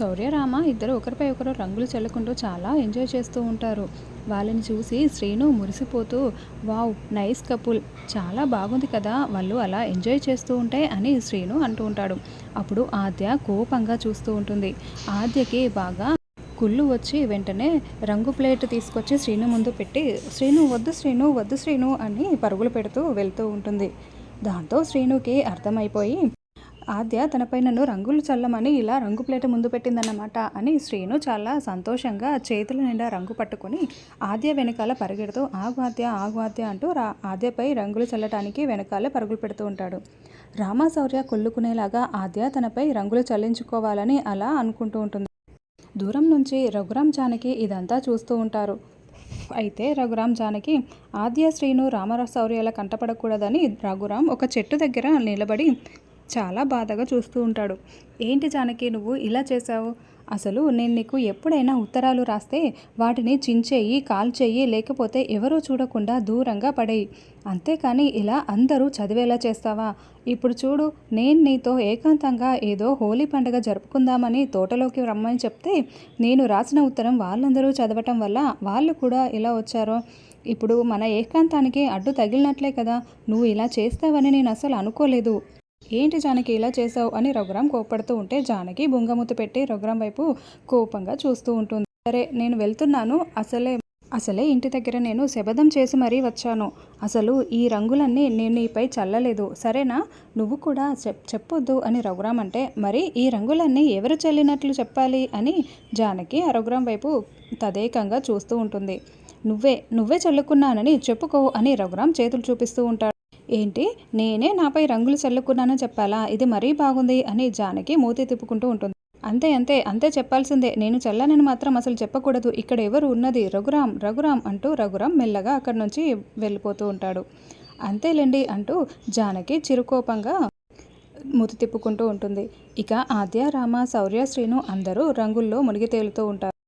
శౌర్యరామ ఇద్దరు ఒకరిపై ఒకరు రంగులు చల్లుకుంటూ చాలా ఎంజాయ్ చేస్తూ ఉంటారు. వాళ్ళని చూసి శ్రీను మురిసిపోతూ వావ్ నైస్ కపుల్. చాలా బాగుంది కదా వాళ్ళు అలా ఎంజాయ్ చేస్తూ ఉంటే అని శ్రీను అంటూ ఉంటాడు. అప్పుడు ఆద్య కోపంగా చూస్తూ ఉంటుంది. ఆద్యకి బాగా కుళ్ళు వచ్చి వెంటనే రంగు ప్లేట్ తీసుకొచ్చి శ్రీను ముందు పెట్టి శ్రీను వద్దు శ్రీను వద్దు శ్రీను అని పరుగులు పెడుతూ వెళ్తూ ఉంటుంది. దాంతో శ్రీనుకి అర్థమైపోయి ఆద్య తనపై నన్ను రంగులు చల్లమని ఇలా రంగు ప్లేట్ ముందు పెట్టిందన్నమాట అని శ్రీను చాలా సంతోషంగా చేతుల నిండా రంగు పట్టుకొని ఆద్య వెనకాల పరిగెడుతూ ఆగు ఆద్య ఆగు ఆద్య అంటూ రా ఆద్యపై రంగులు చల్లటానికి వెనకాల పరుగులు పెడుతూ ఉంటాడు. రామశౌర్య కొల్లుకునేలాగా ఆద్య తనపై రంగులు చల్లించుకోవాలని అలా అనుకుంటూ ఉంటుంది. దూరం నుంచి రఘురాం జానకి ఇదంతా చూస్తూ ఉంటారు. అయితే రఘురాం జానకి ఆద్య శ్రీను రామరావు శౌర్యాల కంటపడకూడదని రఘురాం ఒక చెట్టు దగ్గర నిలబడి చాలా బాధగా చూస్తూ ఉంటాడు. ఏంటి జానకి నువ్వు ఇలా చేశావు? అసలు నేను నీకు ఎప్పుడైనా ఉత్తరాలు రాస్తే వాటిని చించేయి కాల్చేయి లేకపోతే ఎవరూ చూడకుండా దూరంగా పడేయి. అంతేకాని ఇలా అందరూ చదివేలా చేస్తావా? ఇప్పుడు చూడు నేను నీతో ఏకాంతంగా ఏదో హోలీ పండుగ జరుపుకుందామని తోటలోకి రమ్మని చెప్తే నేను రాసిన ఉత్తరం వాళ్ళందరూ చదవటం వల్ల వాళ్ళు కూడా ఇలా వచ్చారో? ఇప్పుడు మన ఏకాంతానికి అడ్డు తగిలినట్లే కదా నువ్వు ఇలా చేస్తావని నేను అసలు అనుకోలేదు. ఏంటి జానకి ఇలా చేసావు అని రఘురాం కోపడుతూ ఉంటే జానకి బుంగమూత పెట్టి రఘురాం వైపు కోపంగా చూస్తూ ఉంటుంది. సరే నేను వెళ్తున్నాను. అసలే అసలే ఇంటి దగ్గర నేను శబదం చేసి మరీ వచ్చాను. అసలు ఈ రంగులన్నీ నేను నీపై చల్లలేదు. సరేనా? నువ్వు కూడా చెప్ చెప్పొద్దు అని రఘురాం అంటే మరి ఈ రంగులన్నీ ఎవరు చల్లినట్లు చెప్పాలి అని జానకి ఆ రఘురాం వైపు తదేకంగా చూస్తూ ఉంటుంది. నువ్వే నువ్వే చల్లుకున్నానని చెప్పుకో అని రఘురాం చేతులు చూపిస్తూ ఉంటాడు. ఏంటి? నేనే నాపై రంగులు చల్లుకున్నానని చెప్పాలా? ఇది మరీ బాగుంది అని జానకి మూతి తిప్పుకుంటూ ఉంటుంది. అంతే అంతే అంతే చెప్పాల్సిందే. నేను చల్లానని మాత్రం అసలు చెప్పకూడదు. ఇక్కడ ఎవరు ఉన్నది? రఘురామ్ రఘురామ్ అంటూ రఘురామ్ మెల్లగా అక్కడి నుంచి వెళ్ళిపోతూ ఉంటాడు. అంతేలేండి అంటూ జానకి చిరుకోపంగా మూతి తిప్పుకుంటూ ఉంటుంది. ఇక ఆద్య రామ శౌర్య శ్రీను అందరూ రంగుల్లో మునిగి తేలుతూ ఉంటారు.